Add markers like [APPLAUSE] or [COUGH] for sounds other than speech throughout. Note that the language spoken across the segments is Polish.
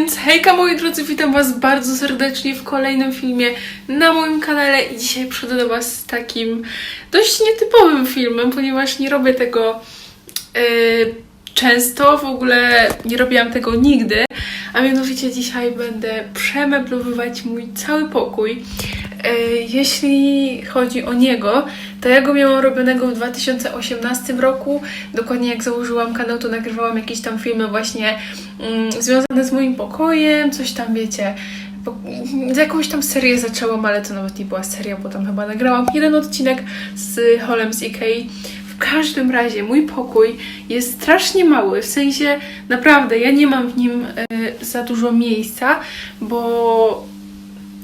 Więc hejka moi drodzy, witam was bardzo serdecznie w kolejnym filmie na moim kanale i dzisiaj przychodzę do was z takim dość nietypowym filmem, ponieważ nie robię tego yy, często, w ogóle nie robiłam tego nigdy, a mianowicie dzisiaj będę przemeblowywać mój cały pokój. Yy, jeśli chodzi o niego, to ja go miałam robionego w 2018 roku. Dokładnie jak założyłam kanał, to nagrywałam jakieś tam filmy właśnie mm, związane z moim pokojem, coś tam wiecie. Po, jakąś tam serię zaczęłam, ale to nawet nie była seria, bo tam chyba nagrałam jeden odcinek z Holem z Ikei. W każdym razie mój pokój jest strasznie mały, w sensie naprawdę ja nie mam w nim y, za dużo miejsca, bo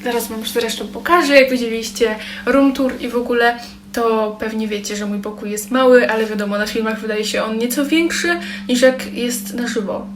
zaraz Wam zresztą pokażę, jak widzieliście room tour i w ogóle to pewnie wiecie, że mój pokój jest mały, ale wiadomo, na filmach wydaje się on nieco większy niż jak jest na żywo.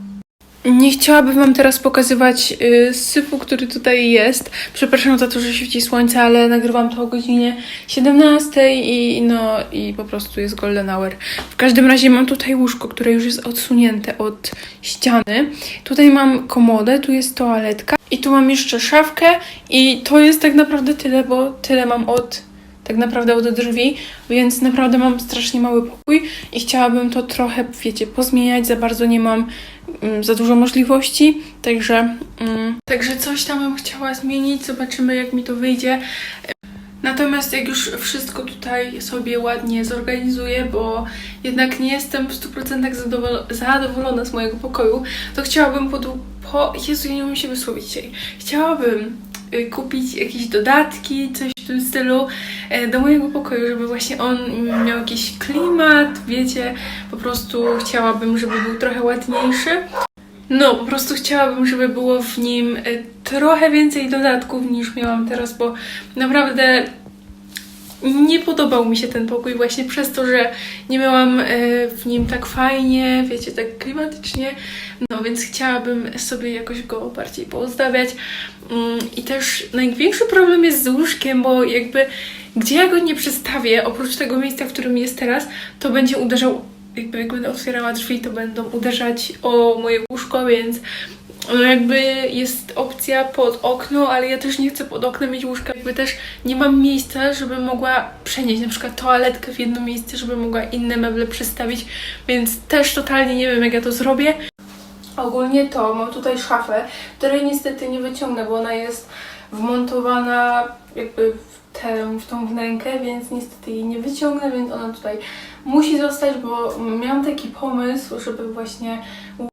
Nie chciałabym Wam teraz pokazywać y, syfu, który tutaj jest. Przepraszam za to, że świeci słońce, ale nagrywam to o godzinie 17 i no i po prostu jest golden hour. W każdym razie mam tutaj łóżko, które już jest odsunięte od ściany. Tutaj mam komodę, tu jest toaletka i tu mam jeszcze szafkę i to jest tak naprawdę tyle, bo tyle mam od tak naprawdę od drzwi, więc naprawdę mam strasznie mały pokój i chciałabym to trochę, wiecie, pozmieniać. Za bardzo nie mam mm, za dużo możliwości, także, mm, także coś tam bym chciała zmienić. Zobaczymy, jak mi to wyjdzie. Natomiast jak już wszystko tutaj sobie ładnie zorganizuję, bo jednak nie jestem w 100% zadowol- zadowolona z mojego pokoju, to chciałabym po, po... Jezu, nie umiem się wysłowić dzisiaj. Chciałabym y, kupić jakieś dodatki, coś w tym stylu e, do mojego pokoju, żeby właśnie on miał jakiś klimat, wiecie, po prostu chciałabym, żeby był trochę ładniejszy. No, po prostu chciałabym, żeby było w nim e, trochę więcej dodatków niż miałam teraz, bo naprawdę nie podobał mi się ten pokój właśnie przez to, że nie miałam e, w nim tak fajnie, wiecie, tak klimatycznie. No więc chciałabym sobie jakoś go bardziej poozdabiać. Mm, I też największy problem jest z łóżkiem, bo jakby gdzie ja go nie przestawię, oprócz tego miejsca, w którym jest teraz, to będzie uderzał, jakby jak będę otwierała drzwi, to będą uderzać o moje łóżko, więc no jakby jest opcja pod okno, ale ja też nie chcę pod oknem mieć łóżka. Jakby też nie mam miejsca, żeby mogła przenieść na przykład toaletkę w jedno miejsce, żeby mogła inne meble przestawić, więc też totalnie nie wiem jak ja to zrobię. Ogólnie to mam tutaj szafę, której niestety nie wyciągnę, bo ona jest wmontowana jakby w, tę, w tą wnękę, więc niestety jej nie wyciągnę, więc ona tutaj musi zostać, bo miałam taki pomysł, żeby właśnie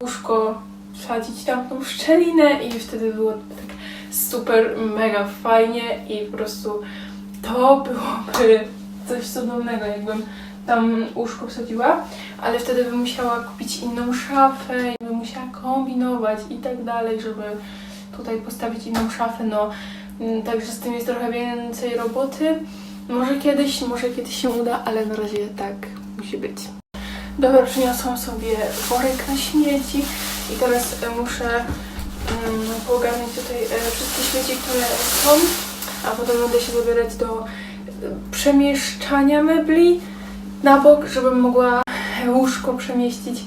łóżko wsadzić tam tą szczelinę i wtedy było tak super, mega fajnie i po prostu to byłoby coś cudownego, jakbym tam łóżko wsadziła, ale wtedy bym musiała kupić inną szafę i bym musiała kombinować i tak dalej, żeby tutaj postawić inną szafę, no mm, także z tym jest trochę więcej roboty. Może kiedyś, może kiedyś się uda, ale na razie tak musi być. Dobra, przyniosłam sobie worek na śmieci i teraz e, muszę um, poogarniać tutaj e, wszystkie śmieci, które są, a potem będę się zabierać do e, przemieszczania mebli na bok, żebym mogła łóżko przemieścić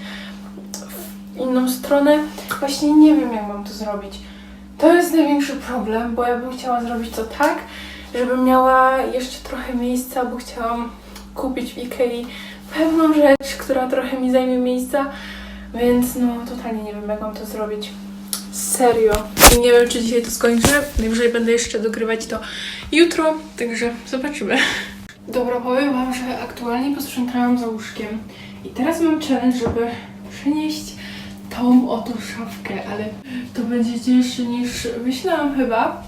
w inną stronę. Właśnie nie wiem, jak mam to zrobić. To jest największy problem, bo ja bym chciała zrobić to tak, żebym miała jeszcze trochę miejsca, bo chciałam kupić w Ikei pewną rzecz, która trochę mi zajmie miejsca, więc no totalnie nie wiem, jak mam to zrobić. Serio. I nie wiem, czy dzisiaj to skończę. Najwyżej będę jeszcze dogrywać to jutro, także zobaczymy. Dobra, powiem Wam, że aktualnie posprzątałam za łóżkiem i teraz mam challenge, żeby przenieść tą oto szafkę, ale to będzie cięższe niż myślałam chyba.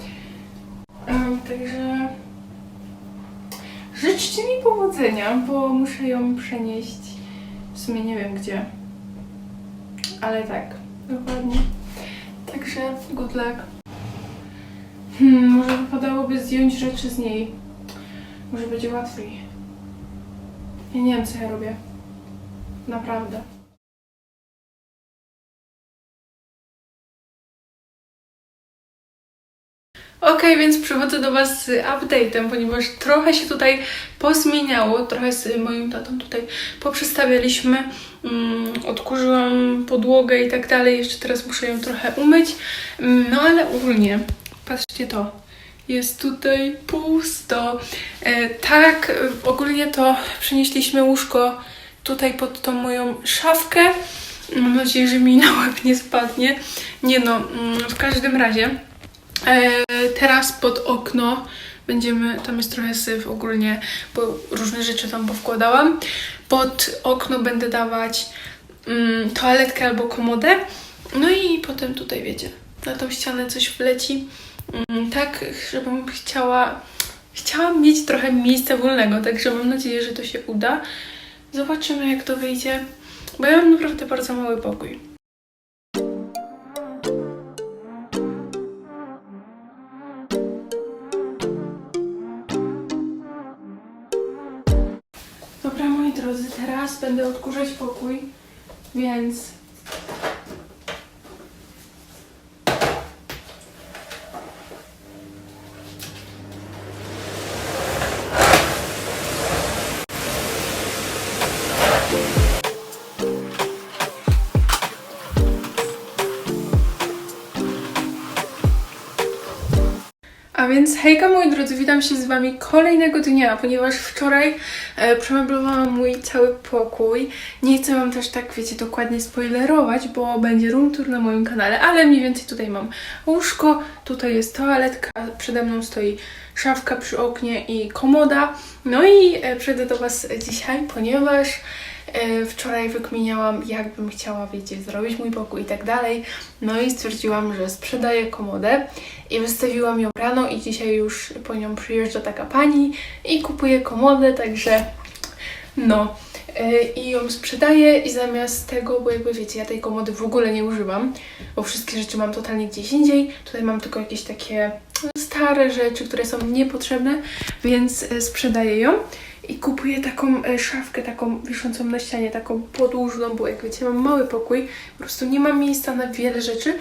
Um, także życzcie mi powodzenia, bo muszę ją przenieść. W sumie nie wiem gdzie. Ale tak, dokładnie. Także good luck. Hmm, może wypadałoby zdjąć rzeczy z niej. Może będzie łatwiej. Ja nie wiem, co ja robię. Naprawdę. Okej, więc przychodzę do Was z update'em, ponieważ trochę się tutaj pozmieniało, trochę z moim tatą tutaj poprzestawialiśmy, mm, odkurzyłam podłogę i tak dalej, jeszcze teraz muszę ją trochę umyć, Mm, no ale ogólnie, patrzcie to, jest tutaj pusto. E, tak, ogólnie to przenieśliśmy łóżko tutaj pod tą moją szafkę, mam nadzieję, że mi na łeb nie spadnie, nie no, mm, w każdym razie, teraz pod okno będziemy, tam jest trochę syf ogólnie, bo różne rzeczy tam powkładałam. Pod okno będę dawać mm, toaletkę albo komodę. No i potem tutaj wiecie, na tą ścianę coś wleci. Mm, tak, żebym chciała, chciałam mieć trochę miejsca wolnego, także mam nadzieję, że to się uda. Zobaczymy jak to wyjdzie, bo ja mam naprawdę bardzo mały pokój. Drodzy, teraz będę odkurzać pokój, więc. Więc hejka moi drodzy, witam się z Wami kolejnego dnia, ponieważ wczoraj e, przemeblowałam mój cały pokój. Nie chcę Wam też tak, wiecie, dokładnie spoilerować, bo będzie room tour na moim kanale, ale mniej więcej tutaj mam łóżko, tutaj jest toaletka, przede mną stoi szafka przy oknie i komoda. No i e, przyjdę do Was dzisiaj, ponieważ wczoraj wykminiałam, jak bym chciała, wiecie, zrobić mój pokój i tak dalej. No i stwierdziłam, że sprzedaję komodę i wystawiłam ją rano i dzisiaj już po nią przyjeżdża taka pani i kupuje komodę, także no. Yy, I ją sprzedaję i zamiast tego, bo jakby wiecie, ja tej komody w ogóle nie używam, bo wszystkie rzeczy mam totalnie gdzieś indziej. Tutaj mam tylko jakieś takie stare rzeczy, które są niepotrzebne, więc yy, sprzedaję ją i kupuję taką e, szafkę, taką wiszącą na ścianie, taką podłużną, bo jak wiecie, mam mały pokój, po prostu nie mam miejsca na wiele rzeczy.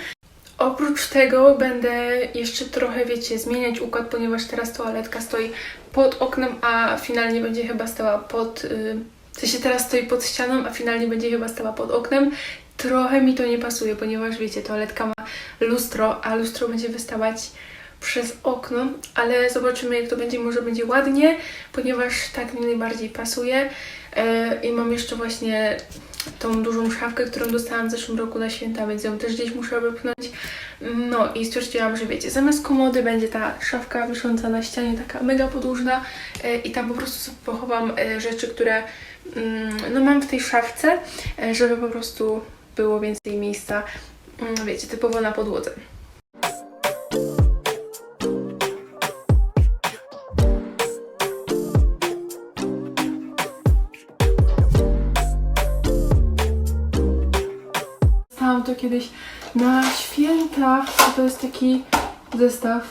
Oprócz tego będę jeszcze trochę, wiecie, zmieniać układ, ponieważ teraz toaletka stoi pod oknem, a finalnie będzie chyba stała pod... Yy, w sensie teraz stoi pod ścianą, a finalnie będzie chyba stała pod oknem. Trochę mi to nie pasuje, ponieważ wiecie, toaletka ma lustro, a lustro będzie wystawać przez okno, ale zobaczymy jak to będzie, może będzie ładnie, ponieważ tak mi najbardziej pasuje. Yy, I mam jeszcze właśnie tą dużą szafkę, którą dostałam w zeszłym roku na święta, więc ją też gdzieś muszę wypchnąć. No i stwierdziłam, że wiecie, zamiast komody będzie ta szafka wisząca na ścianie, taka mega podłużna e, i tam po prostu pochowam e, rzeczy, które mm, no mam w tej szafce, e, żeby po prostu było więcej miejsca, mm, wiecie, typowo na podłodze. Kiedyś na święta. To jest taki zestaw,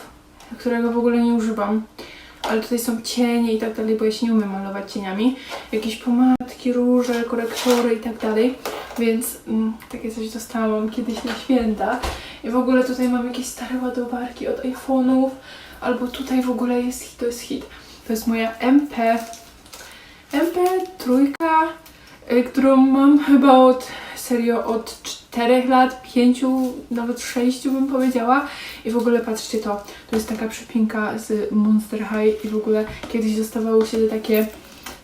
którego w ogóle nie używam. Ale tutaj są cienie i tak dalej, bo ja się nie umiem malować cieniami. Jakieś pomadki, róże, korektory i tak dalej. Więc mm, takie coś dostałam kiedyś na święta. I w ogóle tutaj mam jakieś stare ładowarki od iPhone'ów. Albo tutaj w ogóle jest hit, to jest hit. To jest moja MP. MP trójka, y, którą mam chyba od serio od 4 lat, 5, nawet 6 bym powiedziała. I w ogóle patrzcie to, to jest taka przypinka z Monster High i w ogóle kiedyś dostawało się te takie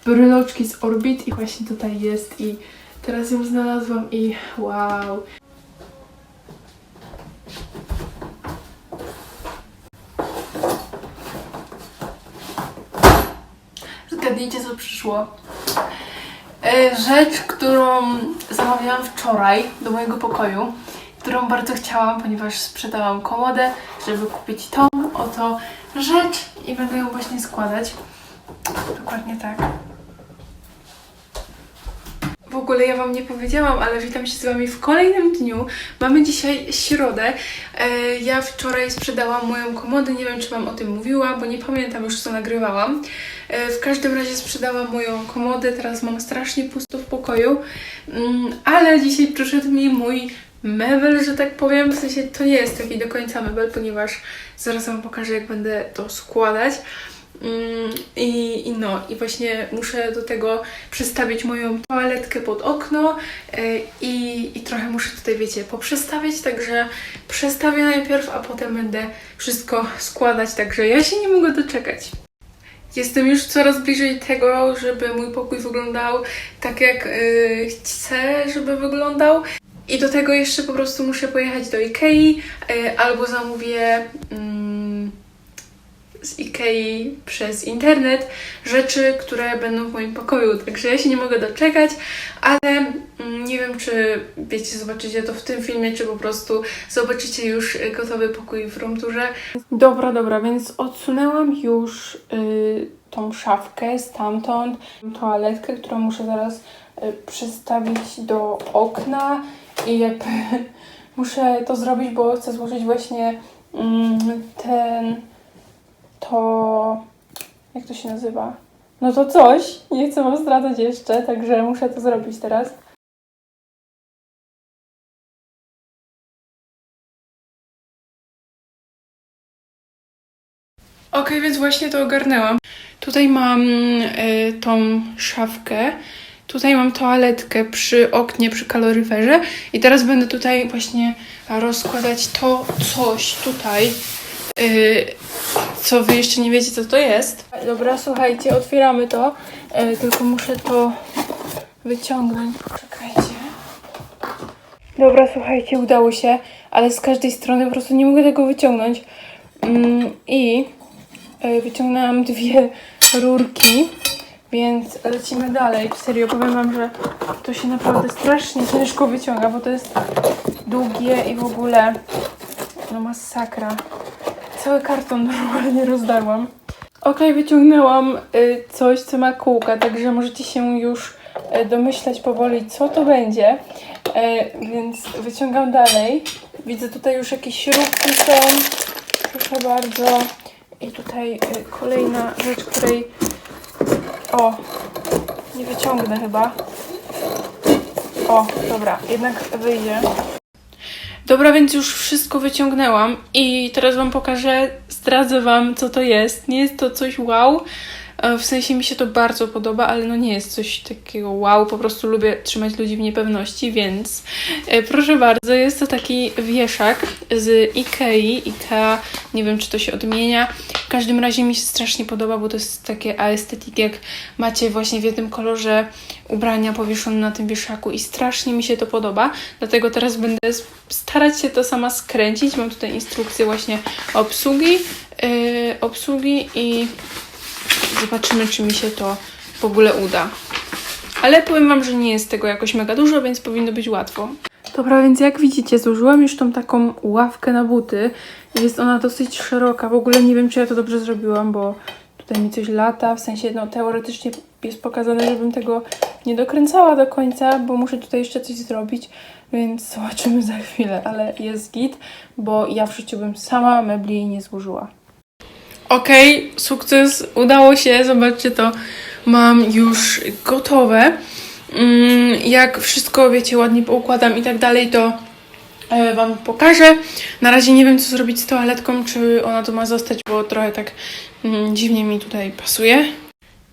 bryloczki z Orbit i właśnie tutaj jest i teraz ją znalazłam i wow. Zgadnijcie co przyszło. E, Rzecz, którą zamawiałam wczoraj do mojego pokoju, którą bardzo chciałam, ponieważ sprzedałam komodę, żeby kupić tą oto rzecz i będę ją właśnie składać. Dokładnie tak. W ogóle ja Wam nie powiedziałam, ale witam się z Wami w kolejnym dniu. Mamy dzisiaj środę. E, ja wczoraj sprzedałam moją komodę, nie wiem czy Wam o tym mówiłam, bo nie pamiętam już co nagrywałam. E, w każdym razie sprzedałam moją komodę, teraz mam strasznie pusto w pokoju, Mm, ale dzisiaj przyszedł mi mój mebel, że tak powiem. W sensie to nie jest taki do końca mebel, ponieważ zaraz Wam pokażę, jak będę to składać. Mm, I, I no, i właśnie muszę do tego przestawić moją toaletkę pod okno e, i, i trochę muszę tutaj, wiecie, poprzestawiać, także przestawię najpierw, a potem będę wszystko składać, także ja się nie mogę doczekać. Jestem już coraz bliżej tego, żeby mój pokój wyglądał tak, jak y, chcę, żeby wyglądał. I do tego jeszcze po prostu muszę pojechać do Ikei y, albo zamówię mm, z Ikei przez internet rzeczy, które będą w moim pokoju. Także ja się nie mogę doczekać, ale mm, nie wiem, czy wiecie, zobaczycie to w tym filmie, czy po prostu zobaczycie już gotowy pokój w room tourze. Dobra, dobra, więc odsunęłam już y, tą szafkę stamtąd, toaletkę, którą muszę zaraz y, przestawić do okna i jakby [LAUGHS] muszę to zrobić, bo chcę złożyć właśnie mm, ten, to, jak to się nazywa? No to coś, nie chcę wam zdradzać jeszcze, także muszę to zrobić teraz. Okej, więc właśnie to ogarnęłam. Tutaj mam y, tą szafkę. Tutaj mam toaletkę przy oknie, przy kaloryferze. I teraz będę tutaj właśnie rozkładać to coś tutaj, y, co wy jeszcze nie wiecie, co to jest. Dobra, słuchajcie, otwieramy to. Y, tylko muszę to wyciągnąć. Poczekajcie. Dobra, słuchajcie, udało się, ale z każdej strony po prostu nie mogę tego wyciągnąć. Mm, I e, wyciągnęłam dwie rurki, więc lecimy dalej. Serio, powiem wam, że to się naprawdę strasznie ciężko wyciąga, bo to jest długie i w ogóle no masakra. Cały karton normalnie rozdarłam. Okej, wyciągnęłam y, coś, co ma kółka, także możecie się już y, domyślać powoli, co to będzie. E, więc wyciągam dalej. Widzę tutaj już jakieś śrubki są. Proszę bardzo. I tutaj y, kolejna rzecz, której... O, nie wyciągnę chyba. O, dobra, jednak wyjdzie. Dobra, więc już wszystko wyciągnęłam i teraz Wam pokażę, zdradzę Wam, co to jest. Nie jest to coś wow, e, w sensie mi się to bardzo podoba, ale no nie jest coś takiego wow, po prostu lubię trzymać ludzi w niepewności, więc e, proszę bardzo, jest to taki wieszak z Ikei, Ikea, nie wiem czy to się odmienia, w każdym razie mi się strasznie podoba, bo to jest takie aesthetic, jak macie właśnie w jednym kolorze ubrania powieszone na tym wieszaku i strasznie mi się to podoba, dlatego teraz będę starać się to sama skręcić, mam tutaj instrukcję właśnie obsługi, yy, obsługi i zobaczymy, czy mi się to w ogóle uda. Ale powiem Wam, że nie jest tego jakoś mega dużo, więc powinno być łatwo. Dobra, więc jak widzicie, złożyłam już tą taką ławkę na buty. Jest ona dosyć szeroka. W ogóle nie wiem, czy ja to dobrze zrobiłam, bo tutaj mi coś lata. W sensie, no teoretycznie jest pokazane, żebym tego nie dokręcała do końca, bo muszę tutaj jeszcze coś zrobić, więc [LAUGHS] zobaczymy za chwilę. Ale jest git, bo ja w życiu bym sama mebli nie złożyła. Okej, sukces, udało się, zobaczcie to, mam już gotowe. Mm, Jak wszystko, wiecie, ładnie poukładam i tak dalej, to e, Wam pokażę. Na razie nie wiem, co zrobić z toaletką, czy ona tu ma zostać, bo trochę tak mm, dziwnie mi tutaj pasuje.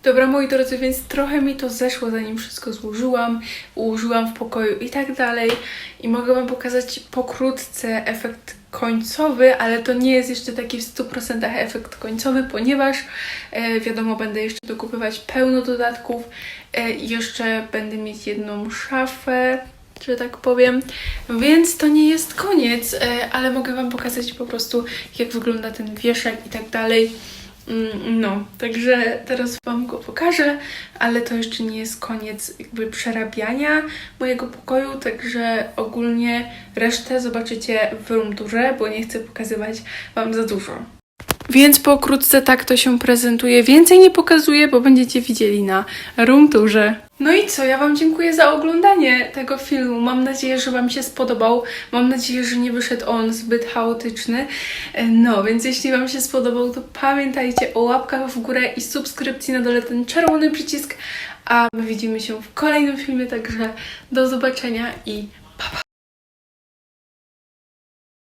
Dobra, moi drodzy, więc trochę mi to zeszło, zanim wszystko złożyłam, ułożyłam w pokoju i tak dalej. I mogę Wam pokazać pokrótce efekt końcowy, ale to nie jest jeszcze taki w 100% efekt końcowy, ponieważ e, wiadomo, będę jeszcze dokupywać pełno dodatków. E, jeszcze będę mieć jedną szafę, że tak powiem. Więc to nie jest koniec, e, ale mogę Wam pokazać po prostu, jak wygląda ten wieszak i tak dalej. Mm, No, także teraz Wam go pokażę, ale to jeszcze nie jest koniec jakby przerabiania mojego pokoju, także ogólnie resztę zobaczycie w room bo nie chcę pokazywać Wam za dużo. Więc pokrótce tak to się prezentuje. Więcej nie pokazuję, bo będziecie widzieli na room tourze. No i co, ja Wam dziękuję za oglądanie tego filmu. Mam nadzieję, że Wam się spodobał. Mam nadzieję, że nie wyszedł on zbyt chaotyczny. No, więc jeśli Wam się spodobał, to pamiętajcie o łapkach w górę i subskrypcji na dole ten czerwony przycisk. A my widzimy się w kolejnym filmie, także do zobaczenia i